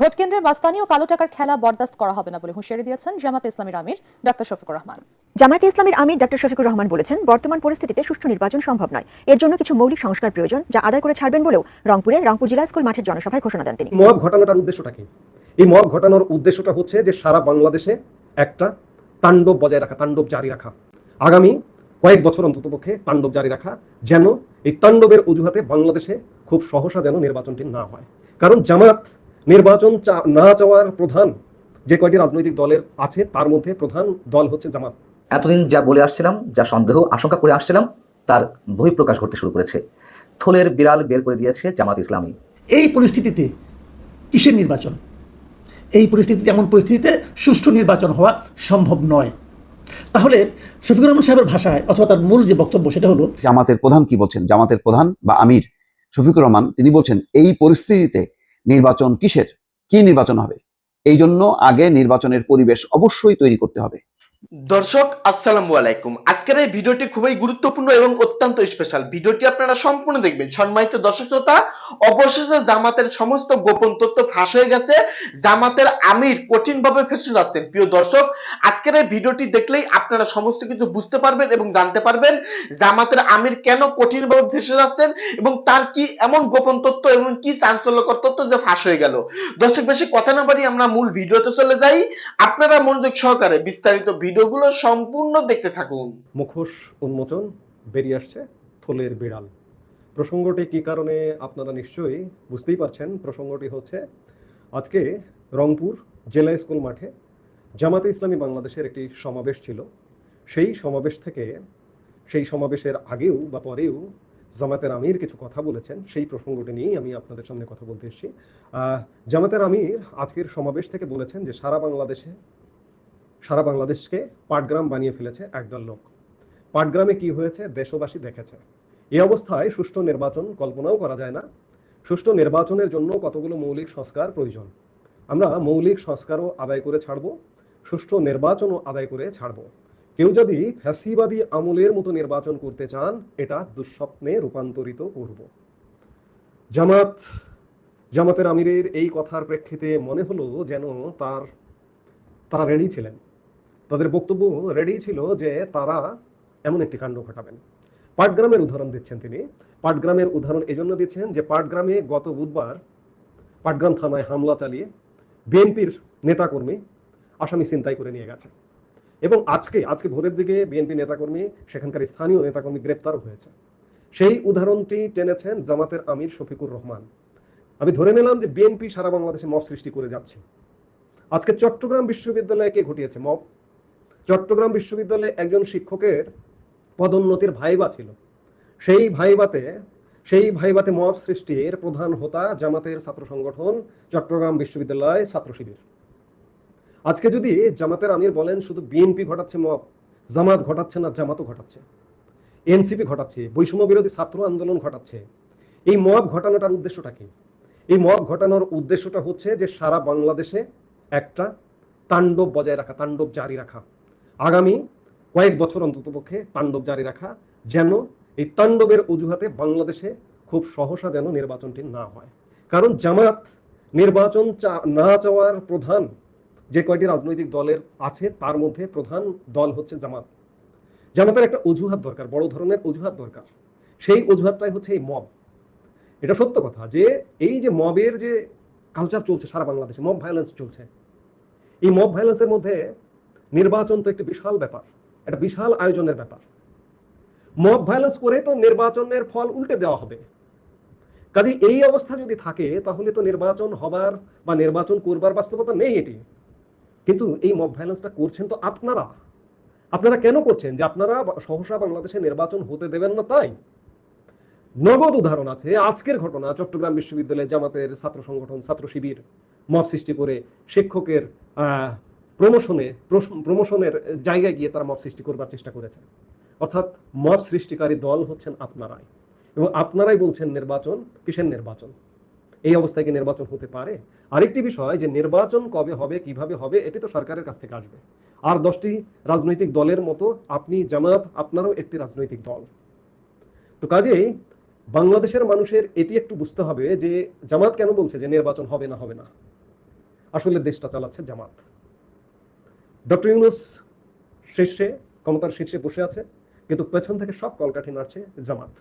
Vote কেন্দ্রে মাস্তানি ও কালো টাকার খেলা বরদাস্ত করা হবে না বলে হুঁশিয়ারি দিয়েছেন জামাত ইসলামীর আমির ডাক্তার শফিকুর রহমান। জামায়াতে ইসলামের আমির ডক্টর শফিকুর রহমান বলেছেন বর্তমান পরিস্থিতিতে সুষ্ঠু নির্বাচন সম্ভব নয়। এর জন্য কিছু মৌলিক সংস্কার প্রয়োজন যা আদায় করে ছাড়বেন বলেও রংপুরে রংপুর জিলা স্কুল মাঠের জনসভায় ঘোষণা দেন তিনি। মব ঘটানোটার উদ্দেশ্যটা কি? এই মব ঘটানোর উদ্দেশ্যটা হচ্ছে যে সারা বাংলাদেশে একটা তাণ্ডব বজায় রাখা তাণ্ডব জারি রাখা। আগামী কয়েক বছর অন্তত পক্ষে তাণ্ডব জারি রাখা যেন এই তাণ্ডবের অজুহাতে বাংলাদেশে খুব সহসা যেন নির্বাচনটি না হয়। কারণ জামাত নির্বাচন চা- না চাওয়ার প্রধান যে কয়টি রাজনৈতিক দলের আছে তার মধ্যে প্রধান দল হচ্ছে জামাত। এতদিন যা বলে আসছিলাম যা সন্দেহ আশঙ্কা করে আসছিলাম তার বহিঃপ্রকাশ ঘটতে শুরু করেছে। থলের বিড়াল বের করে দিয়েছে জামাত ইসলামী। এই পরিস্থিতিতে কিসের নির্বাচন? এই পরিস্থিতিতে এমন পরিস্থিতিতে সুষ্ঠু নির্বাচন হওয়া সম্ভব নয়। তাহলে শফিকুর রহমান সাহেবের ভাষায় অথবা তার মূল যে বক্তব্য সেটা হলো জামাতের প্রধান কি বলছেন? জামাতের প্রধান বা আমির শফিকুর রহমান তিনি বলছেন এই পরিস্থিতিতে নির্বাচন কিসের? কি নির্বাচন হবে? এই জন্য আগে নির্বাচনের পরিবেশ অবশ্যই তৈরি করতে হবে। দর্শক, আসসালামু আলাইকুম। আজকের এই ভিডিওটি খুবই গুরুত্বপূর্ণ এবং অত্যন্ত স্পেশাল ভিডিওটি আপনারা সম্পূর্ণ দেখবেন। সম্মানিত দর্শক শ্রোতা, অবশেষে জামাতের সমস্ত গোপন তথ্য ফাঁস হয়ে গেছে। জামাতের আমির কঠিনভাবে ফেসে যাচ্ছেন। প্রিয় দর্শক, আজকের এই ভিডিওটি দেখলেই আপনারা সমস্ত কিছু বুঝতে পারবেন এবং জানতে পারবেন জামাতের আমির কেন কঠিনভাবে ফেসে যাচ্ছেন এবং তার কি এমন গোপন তথ্য এবং কি চাঞ্চল্যকর তথ্য যে ফাঁস হয়ে গেল। দর্শক, বেশি কথা না বাড়ি আমরা মূল ভিডিওতে চলে যাই। আপনারা মনোযোগ সহকারে বিস্তারিত ভিডিওগুলো সম্পূর্ণ দেখতে থাকুন। মুখোশ উন্মোচন, বেরিয়ে আসছে থলের বিড়াল। প্রসঙ্গটি কি কারণে আপনারা নিশ্চয়ই বুঝতেই পারছেন, প্রসঙ্গটি হচ্ছে আজকে রংপুর জেলা স্কুল মাঠে জামাতে ইসলামী বাংলাদেশের একটি সমাবেশ ছিল। সেই সমাবেশ থেকে, সেই সমাবেশের আগেও বা পরেও জামাতের আমির কিছু কথা বলেছেন। সেই প্রসঙ্গটি নিয়েই আমি আপনাদের সামনে কথা বলতে এসেছি। জামাতের আমির আজকের সমাবেশ থেকে বলেছেন যে সারা বাংলাদেশে সারা বাংলাদেশকে পাটগ্রাম বানিয়ে ফেলেছে একদল লোক। পাটগ্রামে কি হয়েছে দেশবাসী দেখেছে। এই অবস্থায় সুষ্ঠু নির্বাচন কল্পনাও করা যায় না। সুষ্ঠু নির্বাচনের জন্য কতগুলো মৌলিক সংস্কার প্রয়োজন? আমরা মৌলিক সংস্কারও আদায় করে ছাড়ব, সুষ্ঠু নির্বাচনও আদায় করে ছাড়ব। কেউ যদি ফ্যাসিবাদী আমলের মতো নির্বাচন করতে চান, এটা দুঃস্বপ্নে রূপান্তরিত করব। জামাত, জামাতের আমিরের এই কথার প্রেক্ষিতে মনে হলো যেন তার, তারা রেডি ছিলেন। তাদের বক্তব্য রেডি ছিল যে তারা এমন একটি কাণ্ড ঘটাবেন। পাটগ্রামের উদাহরণ দিচ্ছেন তিনি। পাটগ্রামের উদাহরণ এজন্য দিচ্ছেন যে পাটগ্রামে গত বুধবার পাটগ্রাম থানায় হামলা চালিয়ে বিএনপির নেতাকর্মী আসামি চিন্তাই করে নিয়ে গেছে। এবং আজকে আজকে ভোরের দিকে বিএনপি নেতাকর্মী, সেখানকার স্থানীয় নেতাকর্মী গ্রেপ্তার হয়েছে। সেই উদাহরণটি টেনেছেন জামাতের আমির শফিকুর রহমান। আমি ধরে নিলাম যে বিএনপি সারা বাংলাদেশে মব সৃষ্টি করে যাচ্ছে। আজকে চট্টগ্রাম বিশ্ববিদ্যালয়ে কে ঘটিয়েছে মব? চট্টগ্রাম বিশ্ববিদ্যালয়ে একজন শিক্ষকের পদোন্নতির ভাইবা ছিল। সেই ভাইবাতে সেই ভাইবাতে মব সৃষ্টির প্রধান হোতা জামাতের ছাত্র সংগঠন চট্টগ্রাম বিশ্ববিদ্যালয় ছাত্র শিবির। আজকে যদি জামাতের আমির বলেন, শুধু বিএনপি ঘটাচ্ছে মব, জামাত ঘটাচ্ছে না, জামাতও ঘটাচ্ছে। এনসিপি ঘটাচ্ছে, বৈষম্য বিরোধী ছাত্র আন্দোলন ঘটাচ্ছে। এই মব ঘটানোটার উদ্দেশ্যটা কি? এই মব ঘটানোর উদ্দেশ্যটা হচ্ছে যে সারা বাংলাদেশে একটা তাণ্ডব বজায় রাখা, তাণ্ডব জারি রাখা। আগামী কয়েক বছর অন্ততপক্ষে তাণ্ডব জারি রাখা যেন এই তাণ্ডবের অজুহাতে বাংলাদেশে খুব সহসা যেন নির্বাচনটি না হয়। কারণ জামাত নির্বাচন না চাওয়ার প্রধান যে কয়টি রাজনৈতিক দলের আছে, তার মধ্যে প্রধান দল হচ্ছে জামাত। জামাতের একটা অজুহাত দরকার, বড় ধরনের অজুহাত দরকার। সেই অজুহাতটাই হচ্ছে এই মব। এটা সত্য কথা যে এই যে মবের যে কালচার চলছে সারা বাংলাদেশে, মব ভায়োলেন্স চলছে। এই মব ভায়োলেন্সের মধ্যে নির্বাচন তো একটি বিশাল ব্যাপার, একটা বিশাল আয়োজনের ব্যাপার। মব ভায়োলেন্স করে তো নির্বাচনের ফল উল্টে দেওয়া হবে। কাজে এই অবস্থা যদি থাকে, তাহলে তো নির্বাচন হবার বা নির্বাচন করবার বাস্তবতা নেই এটি। কিন্তু এই মব ভায়োলেন্সটা করছেন তো আপনারা। আপনারা কেন করছেন? যে আপনারা সহসা বাংলাদেশে নির্বাচন হতে দেবেন না তাই? নগদ উদাহরণ আছে, আজকের ঘটনা, চট্টগ্রাম বিশ্ববিদ্যালয়ে জামাতের ছাত্র সংগঠন, ছাত্র শিবির মব সৃষ্টি করে শিক্ষকের প্রমোশনে প্রমোশনের জায়গায় গিয়ে তারা মত সৃষ্টি করবার চেষ্টা করেছে। অর্থাৎ মব সৃষ্টিকারী দল হচ্ছেন আপনারাই। এবং আপনারাই বলছেন নির্বাচন কিসের নির্বাচন? এই অবস্থায় কি নির্বাচন হতে পারে? আরেকটি বিষয় যে নির্বাচন কবে হবে, কীভাবে হবে, এটি তো সরকারের কাছ থেকে আসবে। আর দশটি রাজনৈতিক দলের মতো আপনি, জামাত, আপনারও একটি রাজনৈতিক দল। তো কাজেই বাংলাদেশের মানুষের এটি একটু বুঝতে হবে যে জামাত কেন বলছে যে নির্বাচন হবে না হবে না? আসলে দেশটা চালাচ্ছে জামাত। ডক্টর ইউনুস শীর্ষে, ক্ষমতার শীর্ষে বসে আছে, কিন্তু পেছন থেকে সব কলকাঠি নাড়ছে জামাত।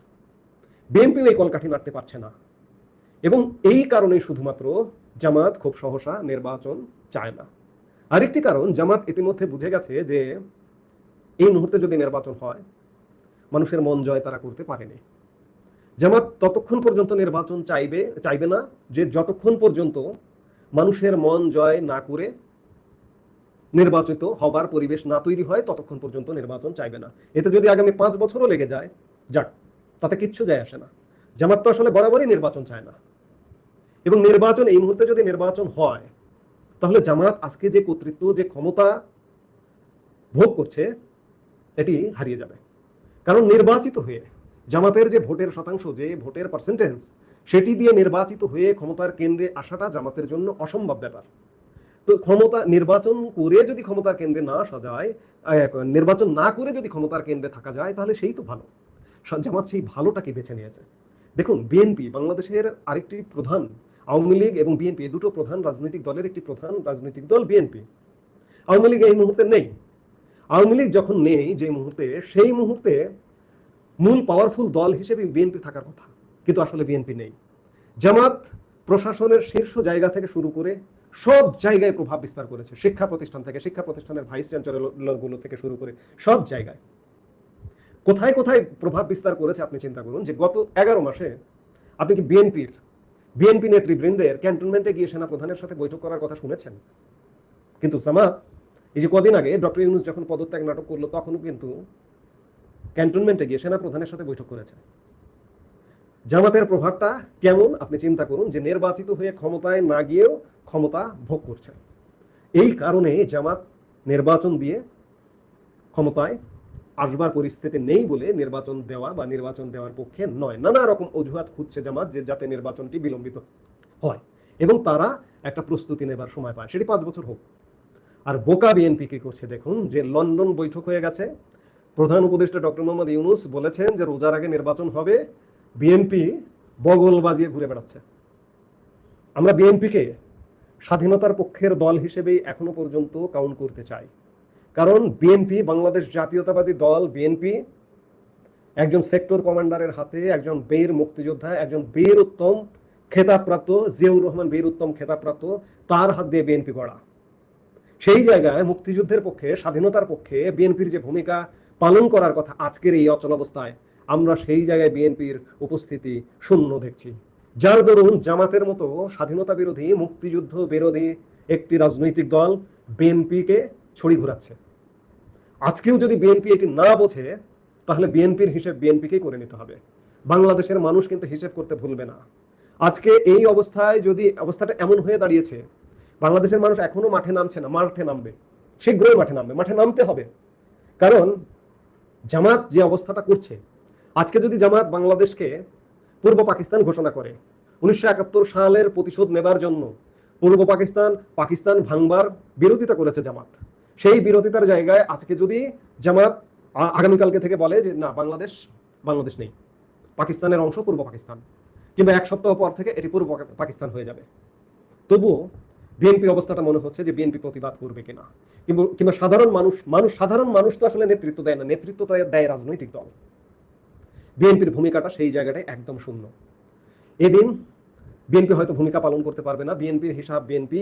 বিএনপিও এই কলকাঠি নাড়তে পারছে না। এবং এই কারণে শুধুমাত্র জামাত খুব সহসা নির্বাচন চায় না। আরেকটি কারণ, জামাত ইতিমধ্যে বুঝে গেছে যে এই মুহূর্তে যদি নির্বাচন হয়, মানুষের মন জয় তারা করতে পারেনি। জামাত ততক্ষণ পর্যন্ত নির্বাচন চাইবে চাইবে না যে যতক্ষণ পর্যন্ত মানুষের মন জয় না করে নির্বাচিত হবার পরিবেশ না তৈরি হয়, ততক্ষণ পর্যন্ত নির্বাচন চাইবে না। এতে যদি আগামী পাঁচ বছরও লেগে যায়, যাক, তাতে কিচ্ছু যায় আসে না। জামাত তো আসলে বরাবরই নির্বাচন চায় না। এবং নির্বাচন এই মুহূর্তে যদি নির্বাচন হয়, তাহলে জামাত আজকে যে কর্তৃত্ব, যে ক্ষমতা ভোগ করছে, এটি হারিয়ে যাবে। কারণ নির্বাচিত হয়ে জামাতের যে ভোটের শতাংশ, যে ভোটের পার্সেন্টেজ সেটি দিয়ে নির্বাচিত হয়ে ক্ষমতার কেন্দ্রে আসাটা জামাতের জন্য অসম্ভব ব্যাপার। ক্ষমতা নির্বাচন করে যদি ক্ষমতার কেন্দ্রে না সাজায় নির্বাচন না করে যদি ক্ষমতার কেন্দ্রে থাকা যায়, তাহলে সেই তো ভালো। জামাত সেই ভালোটাকে বেছে নিয়েছে। দেখুন বিএনপি বাংলাদেশের আরেকটি প্রধান আওয়ামী লীগ এবং বিএনপি দুটো প্রধান রাজনৈতিক দলের একটি প্রধান রাজনৈতিক দল বিএনপি আওয়ামী লীগ এই মুহূর্তে নেই। আওয়ামী লীগ যখন নেই যে মুহূর্তে, সেই মুহূর্তে মূল পাওয়ারফুল দল হিসেবে বিএনপি থাকার কথা। কিন্তু আসলে বিএনপি নেই। জামাত প্রশাসনের শীর্ষ জায়গা থেকে শুরু করে সব জায়গায় প্রভাব বিস্তার করেছে। শিক্ষা প্রতিষ্ঠান থেকে, শিক্ষা প্রতিষ্ঠানের ভাইস চ্যান্সেলরগুলো থেকে শুরু করে সব জায়গায়। কোথায় কোথায় প্রভাব বিস্তার করেছে আপনি চিন্তা করুন যে গত এগারো মাসে আপনি কি বিএনপির, বিএনপি নেতৃবৃন্দের ক্যান্টনমেন্টে গিয়ে সেনা প্রধানের সাথে বৈঠক করার কথা শুনেছেন? কিন্তু জামাত এই যে কদিন আগে ডক্টর ইউনুস যখন পদত্যাগ নাটক করল, তখনও কিন্তু ক্যান্টনমেন্টে গিয়ে সেনা প্রধানের সাথে বৈঠক করেছে। জামাতের প্রভাবটা কেমন? আপনি চিন্তা করুন যে নির্বাচিত হয়ে ক্ষমতায় না গিয়েও ক্ষমতা ভোগ করছে এই কারণে জামাত নির্বাচন দিয়ে ক্ষমতায় আসবার পরিস্থিতি নেই বলে নির্বাচন দেওয়া বা নির্বাচন দেওয়ার পক্ষে নয়। নানা রকম অজুহাত খুঁজছে জামাত যে যাতে নির্বাচনটি বিলম্বিত হয় এবং তারা একটা প্রস্তুতি নেবার সময় পায়। সেটি পাঁচ বছর হোক। আর বোকা বিএনপি কি করছে দেখুন, যে লন্ডন বৈঠক হয়ে গেছে। প্রধান উপদেষ্টা ডক্টর মোহাম্মদ ইউনুস বলেছেন যে রোজার আগে নির্বাচন হবে। বিএনপি বগল বাজিয়ে ঘুরে বেড়াচ্ছে। আমরা বিএনপিকে স্বাধীনতার পক্ষের দল হিসেবেই এখনও পর্যন্ত কাউন্ট করতে চাই। কারণ বিএনপি, বাংলাদেশ জাতীয়তাবাদী দল, বিএনপি একজন সেক্টর কমান্ডারের হাতে একজন বীর মুক্তিযোদ্ধা, একজন বীর উত্তম খেতাবপ্রাপ্ত, জিয়াউর রহমান বীর উত্তম খেতাবপ্রাপ্ত, তার হাত দিয়ে বিএনপি গড়া। সেই জায়গায় মুক্তিযুদ্ধের পক্ষে, স্বাধীনতার পক্ষে বিএনপির যে ভূমিকা পালন করার কথা আজকের এই অচলাবস্থায় আমরা সেই জায়গায় বিএনপির উপস্থিতি শূন্য দেখছি। যার দরুন জামাতের মতো স্বাধীনতা বিরোধী, মুক্তিযুদ্ধ বিরোধী একটি রাজনৈতিক দল বিএনপিকে ছড়ি ঘুরাচ্ছে। আজকেও যদি বিএনপি এটি না বোঝে, তাহলে বিএনপির হিসেব বিএনপিকেই করে নিতে হবে। বাংলাদেশের মানুষ কিন্তু হিসেব করতে ভুলবে না। আজকে এই অবস্থায় যদি অবস্থাটা এমন হয়ে দাঁড়িয়েছে, বাংলাদেশের মানুষ এখনও মাঠে নামছে না, মাঠে নামবে। শীঘ্রই মাঠে নামবে, মাঠে নামতে হবে। কারণ জামাত যে অবস্থাটা করছে আজকে যদি জামাত বাংলাদেশকে পূর্ব পাকিস্তান ঘোষণা করে, উনিশশো একাত্তর সালের প্রতিশোধ নেবার জন্য পূর্ব পাকিস্তান পাকিস্তান ভাঙবার বিরোধিতা করেছে জামাত, সেই বিরোধিতার জায়গায় আজকে যদি জামাত আগামীকালকে থেকে বলে যে না, বাংলাদেশ বাংলাদেশ নেই, পাকিস্তানের অংশ পূর্ব পাকিস্তান, কিংবা এক সপ্তাহ পর থেকে এটি পূর্ব পাকিস্তান হয়ে যাবে। তবুও বিএনপির অবস্থাটা মনে হচ্ছে যে বিএনপি প্রতিবাদ করবে কিনা, কিংবা কিংবা সাধারণ মানুষ মানুষ, সাধারণ মানুষ তো আসলে নেতৃত্ব দেয় না, নেতৃত্ব দেয় রাজনৈতিক দল। বিএনপির ভূমিকাটা সেই জায়গাটায় একদম শূন্য। এদিন বিএনপি হয়তো ভূমিকা পালন করতে পারবে না, বিএনপির হিসাব বিএনপি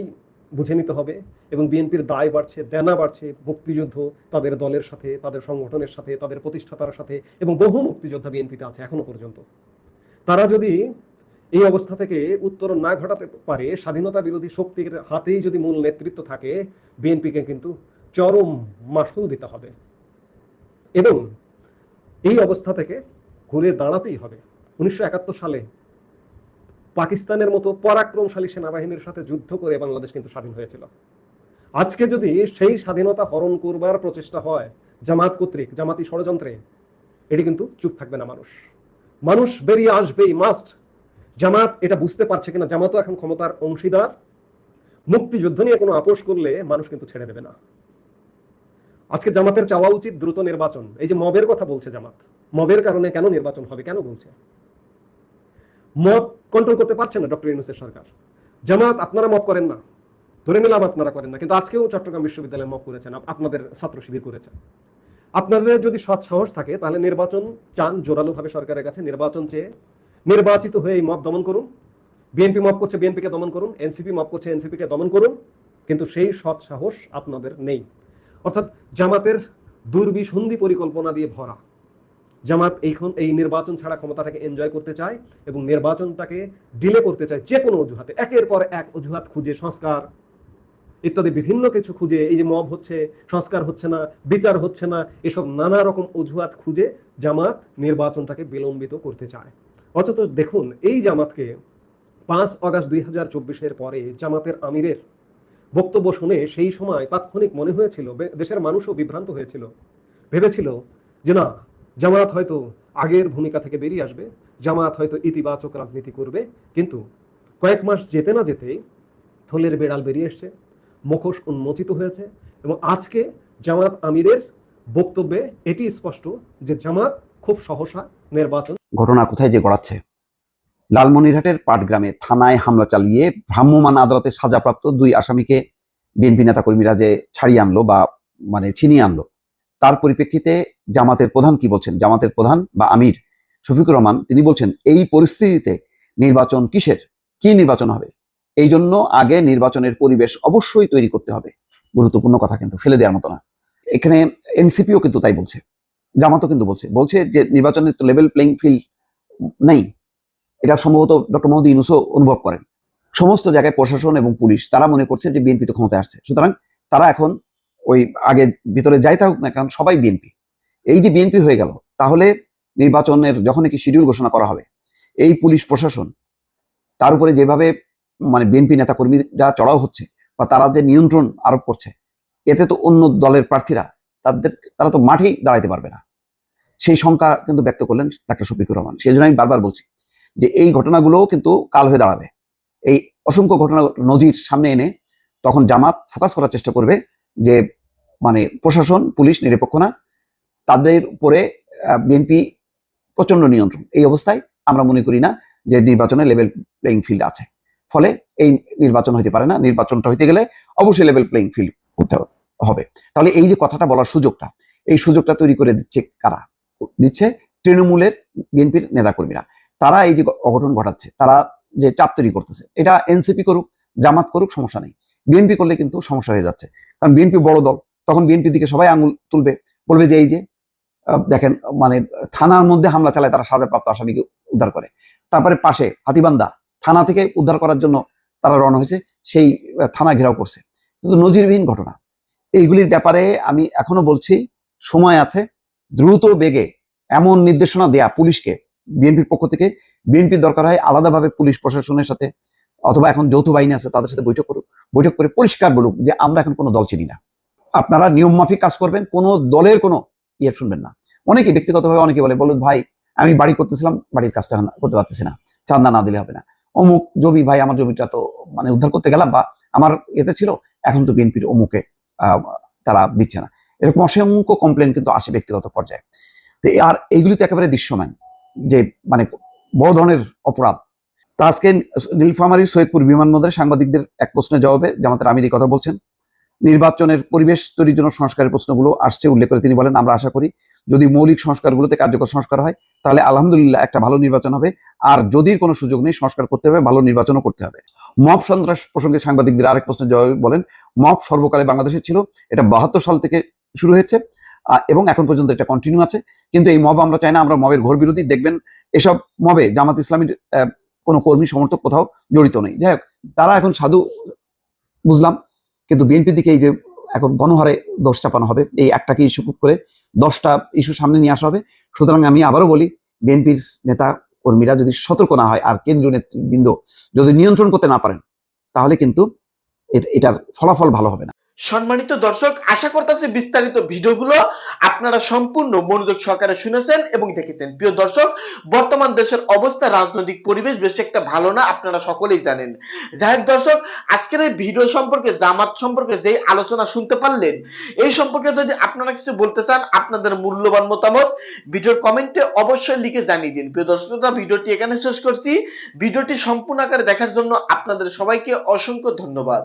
বুঝে নিতে হবে এবং বিএনপির দায় বাড়ছে, দেনা বাড়ছে মুক্তিযুদ্ধ তাদের দলের সাথে, তাদের সংগঠনের সাথে, তাদের প্রতিষ্ঠাতার সাথে এবং বহু মুক্তিযোদ্ধা বিএনপিতে আছে এখনও পর্যন্ত। তারা যদি এই অবস্থা থেকে উত্তরণ না ঘটাতে পারে, স্বাধীনতা বিরোধী শক্তির হাতেই যদি মূল নেতৃত্ব থাকে, বিএনপিকে কিন্তু চরম মাসুল দিতে হবে। এবং এই অবস্থা থেকে ঘুরে দাঁড়াতেই হবে। উনিশশো একাত্তর সালে পাকিস্তানের মতো পরাক্রমশালী সেনাবাহিনীর সাথে যুদ্ধ করে বাংলাদেশ কিন্তু স্বাধীন হয়েছিল। আজকে যদি সেই স্বাধীনতা হরণ করবার প্রচেষ্টা হয়, জামাত কর্তৃক, জামাতি ষড়যন্ত্রে, এটি কিন্তু চুপ থাকবে না মানুষ। মানুষ বেরিয়ে আসবেই মাস্ট জামাত এটা বুঝতে পারছে কিনা, জামাতও এখন ক্ষমতার অংশীদার। মুক্তিযুদ্ধ নিয়ে কোনো আপোষ করলে মানুষ কিন্তু ছেড়ে দেবে না। আজকে জামাতের চাওয়া উচিত দ্রুত নির্বাচন। এই যে মবের কথা বলছে জামাত। মবের কারণে কেন নির্বাচন হবে, কেন বলছে মব কন্ট্রোল করতে পারছে না ডক্টর ইউনুসের সরকার। জামাত আপনারা মত করেন না। ধরে নিলাম আপনারা করেন না। কিন্তু আজকেও চট্টগ্রাম বিশ্ববিদ্যালয়ে মব করেছেন আপনাদের ছাত্র শিবির করেছেন আপনাদের যদি সৎ সাহস থাকে, তাহলে নির্বাচন চান জোরালোভাবে সরকারের কাছে। নির্বাচন চেয়ে নির্বাচিত হয়ে এই মব দমন করুন। বিএনপি মব করছে, বিএনপিকে দমন করুন। এনসিপি মব করছে, এনসিপিকে দমন করুন। কিন্তু সেই সৎ সাহস আপনাদের নেই। অর্থাৎ জামাতের দুর্বিসন্ধি পরিকল্পনা দিয়ে ভরা। জামাত এইখন এই নির্বাচন ছাড়া ক্ষমতাটাকে এনজয় করতে চায় এবং নির্বাচনটাকে ডিলে করতে চায় যে কোনো অজুহাতে। একের পর এক অজুহাত খুঁজে সংস্কার, ইত্যাদি বিভিন্ন কিছু খুঁজে। এই যে মব হচ্ছে, সংস্কার হচ্ছে না, বিচার হচ্ছে না, এসব নানা রকম অজুহাত খুঁজে জামাত নির্বাচনটাকে বিলম্বিত করতে চায়। অথচ দেখুন, এই জামাতকে পাঁচ আগস্ট দুই হাজার চব্বিশের পরে জামাতের আমিরের বক্তব্য শুনে সেই সময় তাৎক্ষণিক মনে হয়েছিল দেশের মানুষও বিভ্রান্ত হয়েছিল। ভেবেছিল যে না জামাত হয়তো আগের ভূমিকা থেকে বেরিয়ে আসবে জামাত হয়তো ইতিবাচক রাজনীতি করবে, কিন্তু কয়েক মাস যেতে না যেতেই থলের বেড়াল বেরিয়ে এসছে, মুখোশ উন্মোচিত হয়েছে এবং আজকে জামাত আমিরের বক্তব্যে এটি স্পষ্ট যে জামাত খুব সহসা নির্বাচন ঘটনা কোথায় যে গড়াচ্ছে? লালমনিরহাটের পাটগ্রামে থানায় হামলা চালিয়ে ভ্রাম্যমান আদালতে সাজাপ্রাপ্ত দুই আসামিকে বিএনপি নেতাকর্মীরা যে ছাড়িয়ে আনলো বা মানে ছিনিয়ে আনলো তার পরিপ্রেক্ষিতে জামাতের প্রধান কি বলছেন? জামাতের প্রধান বা আমির শফিকুর রহমান, তিনি বলছেন, এই পরিস্থিতিতে নির্বাচন কিসের? কি নির্বাচন হবে? এই জন্য আগে নির্বাচনের পরিবেশ অবশ্যই তৈরি করতে হবে। গুরুত্বপূর্ণ কথা কিন্তু ফেলে দেওয়ার মতো না। এখানে এনসিপিও কিন্তু তাই বলছে। জামাতও কিন্তু বলছে। বলছে যে নির্বাচনের তো লেভেল প্লেইং ফিল্ড নেই। এটা সম্ভবত ডক্টর মোহাম্মদ ইউনুসও অনুভব করেন। সমস্ত জায়গায় প্রশাসন এবং পুলিশ, তারা মনে করছে যে বিএনপি তো ক্ষমতায় আসছে। সুতরাং তারা এখন ওই আগে ভিতরে যাই থাকুক না কারণ সবাই বিএনপি। এই যে বিএনপি হয়ে গেল, তাহলে নির্বাচনের যখন কি শিডিউল ঘোষণা করা হবে, এই পুলিশ প্রশাসন, তার উপরে যেভাবে মানে বিএনপি নেতা কর্মীরা চড়াও হচ্ছে বা তারা যে নিয়ন্ত্রণ আরোপ করছে, এতে তো অন্য দলের প্রার্থীরা, তাদের, তারা তো মাঠেই দাঁড়াইতে পারবে না। সেই শঙ্কা কিন্তু ব্যক্ত করলেন ডাক্তার শফিকুর রহমান। সেই জন্য আমি বারবার বলছি যে এই ঘটনাগুলোও কিন্তু কাল হয়ে দাঁড়াবে। এই অসংখ্য ঘটনা নজির সামনে এনে তখন জামাত ফোকাস করার চেষ্টা করবে যে মানে প্রশাসন, পুলিশ নিরপেক্ষ না, তাদের উপরে বিএনপি প্রচণ্ড নিয়ন্ত্রণ। এই অবস্থায় আমরা মনে করি না যে নির্বাচনে লেভেল প্লেইং ফিল্ড আছে। ফলে এই নির্বাচন হইতে পারে না। নির্বাচনটা হইতে গেলে অবশ্যই লেভেল প্লেইং ফিল্ড করতে হবে। তাহলে এই যে কথাটা বলার সুযোগটা, এই সুযোগটা তৈরি করে দিচ্ছে কারা? দিচ্ছে তৃণমূলের বিএনপির নেতাকর্মীরা। তারা এই যে অঘটন ঘটাচ্ছে, তারা যে চাপ তৈরি করতেছে, এটা এনসিপি করুক, জামাত করুক, সমস্যা নেই। বিএনপি করলে কিন্তু সমস্যা হয়ে যাচ্ছে। কারণ বিএনপি বড় দল, তখন বিএনপির দিকে সবাই আঙুল তুলবে, বলবে যে এই যে দেখেন মানে থানার মধ্যে হামলা চালায় তারা সাজাপ্রাপ্ত আসামিকে উদ্ধার করে। তারপরে পাশে হাতিবান্ধা থানা থেকে উদ্ধার করার জন্য তারা রওনা হয়েছে, সেই থানা ঘেরাও করছে। কিন্তু নজিরবিহীন ঘটনা। এইগুলির ব্যাপারে আমি এখনও বলছি, সময় আছে, দ্রুত বেগে এমন নির্দেশনা দেয়া পুলিশকে, বিএনপির পক্ষ থেকে। বিএনপির দরকার হয় আলাদাভাবে পুলিশ প্রশাসনের সাথে অথবা এখন যৌথ বাহিনী আছে, তাদের সাথে বৈঠক করুক। বৈঠক করে পরিষ্কার বলুক যে আমরা এখন কোনো দল চিনি না। আপনারা নিয়ম মাফিক কাজ করবেন, কোনো দলের কোনো ইয়ে শুনবেন না। অনেকে ব্যক্তিগতভাবে অনেকে বলে বলো ভাই, আমি বাড়ি করতেছিলাম, বাড়ির কাজটা করতে পারতেছি না, চান্দা না দিলে হবে না। অমুক জমি, ভাই, আমার জমিটা তো মানে উদ্ধার করতে গেলাম বা আমার এতে ছিল, এখন তো বিএনপির অমুকে তারা দিচ্ছে না। এরকম অসংখ্য কমপ্লেন কিন্তু আসে ব্যক্তিগত পর্যায়ে। আর এইগুলি তো একেবারে দৃশ্যমান, যে মানে বড় ধরনের অপরাধ। তা আজকে নীলফামারীর সৈয়দপুর বিমানবন্দরে সাংবাদিকদের এক প্রশ্নের জবাবে জামাতের আমির কথা বলছেন। নির্বাচনের পরিবেশ তৈরির জন্য সংস্কারের প্রশ্নগুলো আসছে, উল্লেখ করে তিনি বলেন, আমরা আশা করি যদি মৌলিক সংস্কারগুলোতে কার্যকর সংস্কার হয়, তাহলে আলহামদুলিল্লাহ একটা ভালো নির্বাচন হবে। আর যদি কোনো সুযোগ নেই, সংস্কার করতে হবে, ভালো নির্বাচনও করতে হবে। মব সন্ত্রাস প্রসঙ্গে সাংবাদিকদের আরেক প্রশ্নের জবাবে বলেন, মব সর্বকালে বাংলাদেশে ছিল, এটা বাহাত্তর সাল থেকে শুরু হয়েছে এবং এখন পর্যন্ত এটা কন্টিনিউ আছে। কিন্তু এই মব আমরা চাই না, আমরা মবের ঘোর বিরোধী। দেখবেন, এসব মবে জামাত ইসলামীর কোনো কর্মী সমর্থক কোথাও জড়িত নেই। যাই হোক, তারা এখন সাধু, বুঝলাম। কিন্তু বিএনপির দিকে এই যে এখন গণহারে দোষ চাপানো হবে, এই একটাকে ইস্যু করে দশটা ইস্যু সামনে নিয়ে আসা হবে। সুতরাং আমি আবারও বলি, বিএনপির নেতা কর্মীরা যদি সতর্ক না হয় আর কেন্দ্রীয় নেতৃবৃন্দ যদি নিয়ন্ত্রণ করতে না পারেন, তাহলে কিন্তু এট- এটার ফলাফল ভালো হবে না। সম্মানিত দর্শক, আশা করতেছি বিস্তারিত ভিডিওগুলো আপনারা সম্পূর্ণ মনোযোগ সহকারে শুনেছেন এবং দেখেছেন। প্রিয় দর্শক, বর্তমান দেশের অবস্থা, রাজনৈতিক পরিবেশ বেশ একটা ভালো না, আপনারা সকলেই জানেন। যাই দর্শক, আজকের এই ভিডিও সম্পর্কে, জামাত সম্পর্কে যে আলোচনা শুনতে পারলেন, এই সম্পর্কে যদি আপনারা কিছু বলতে চান, আপনাদের মূল্যবান মতামত, ভিডিওর কমেন্টে অবশ্যই লিখে জানিয়ে দিন। প্রিয় দর্শক ভিডিওটি এখানে শেষ করছি। ভিডিওটি সম্পূর্ণ আকারে দেখার জন্য আপনাদের সবাইকে অসংখ্য ধন্যবাদ।